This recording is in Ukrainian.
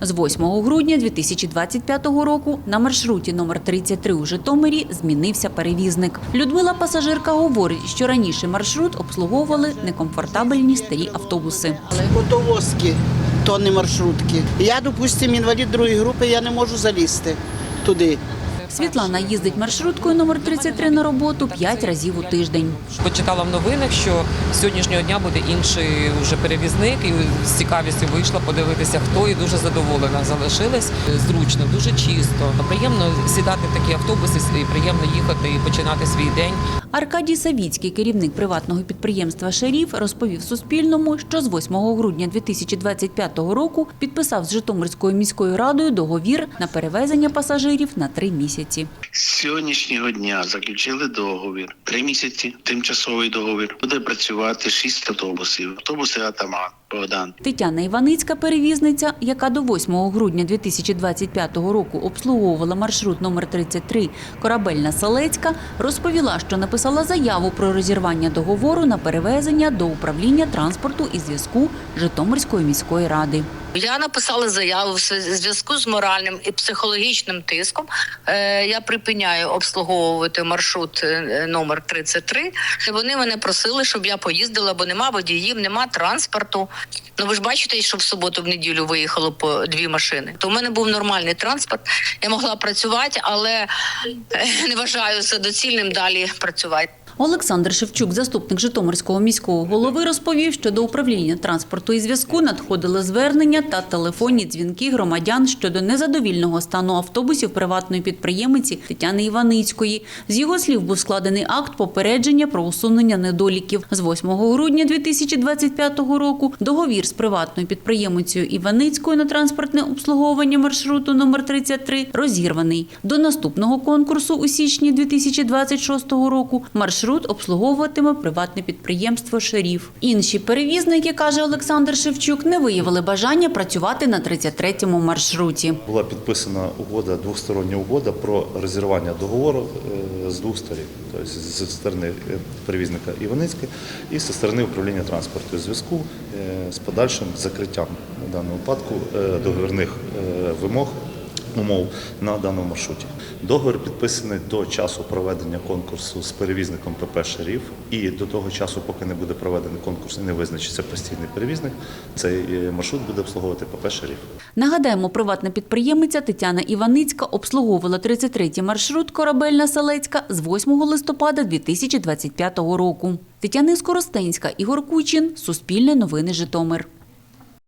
З 8 грудня 2025 року на маршруті номер 33 у Житомирі змінився перевізник. Людмила пасажирка говорить, що раніше маршрут обслуговували некомфортабельні старі автобуси. Мотовозки, то не маршрутки. Я, допустим, інвалід другої групи, я не можу залізти туди. Світлана їздить маршруткою номер 33 на роботу 5 разів у тиждень. Почитала в новинах, що з сьогоднішнього дня буде інший вже перевізник, і з цікавістю вийшла подивитися, хто і дуже задоволена. Залишилась зручно, дуже чисто. Приємно сідати в такі автобуси, приємно їхати і починати свій день. Аркадій Савіцький, керівник приватного підприємства «Шеріф», розповів Суспільному, що з 8 грудня 2025 року підписав з Житомирською міською радою договір на перевезення пасажирів на три місяці. З сьогоднішнього дня заключили договір. Три місяці тимчасовий договір. Буде працювати шість автобусів. Автобуси Атаман Богдан. Тетяна Іваницька, перевізниця, яка до 8 грудня 2025 року обслуговувала маршрут номер 33 Корабельна Салецька, розповіла, що написала заяву про розірвання договору на перевезення до управління транспорту і зв'язку Житомирської міської ради. Я написала заяву в зв'язку з моральним і психологічним тиском. Е, Я припиняю обслуговувати маршрут е, номер 33. І Вони мене просили, щоб я поїздила, бо нема водіїв, нема транспорту. Ну ви ж бачите, що в суботу, в неділю виїхало по дві машини. То в мене був нормальний транспорт. Я могла працювати, але е, не вважаю це доцільним далі працювати. Олександр Шевчук, заступник Житомирського міського голови, розповів, що до управління транспорту і зв'язку надходили звернення та телефонні дзвінки громадян щодо незадовільного стану автобусів приватної підприємиці Тетяни Іваницької. З його слів був складений акт попередження про усунення недоліків. З 8 грудня 2025 року договір з приватною підприємицею Іваницькою на транспортне обслуговування маршруту номер 33 розірваний. До наступного конкурсу у січні 2026 року маршрут обслуговуватиме приватне підприємство «Шеріф». Інші перевізники, каже Олександр Шевчук, не виявили бажання працювати на 33-му маршруті. Була підписана угода, двостороння угода про розірвання договору е, з двох сторін, тобто зі сторони е, перевізника Іваницьке і зі сторони управління транспорту і зв'язку е, з подальшим закриттям на даному випадку договірних вимог. Умов на даному маршруті. Договір підписаний до часу проведення конкурсу з перевізником ПП «Шеріф» і до того часу, поки не буде проведений конкурс і не визначиться постійний перевізник, цей е, маршрут буде обслуговувати ПП «Шеріф». Нагадаємо, приватна підприємиця Тетяна Іваницька обслуговувала 33-й маршрут Корабельна Салецька з 8 листопада 2025 року. Тетяна Скоростенська, Ігор Кучин, Суспільне новини Житомир.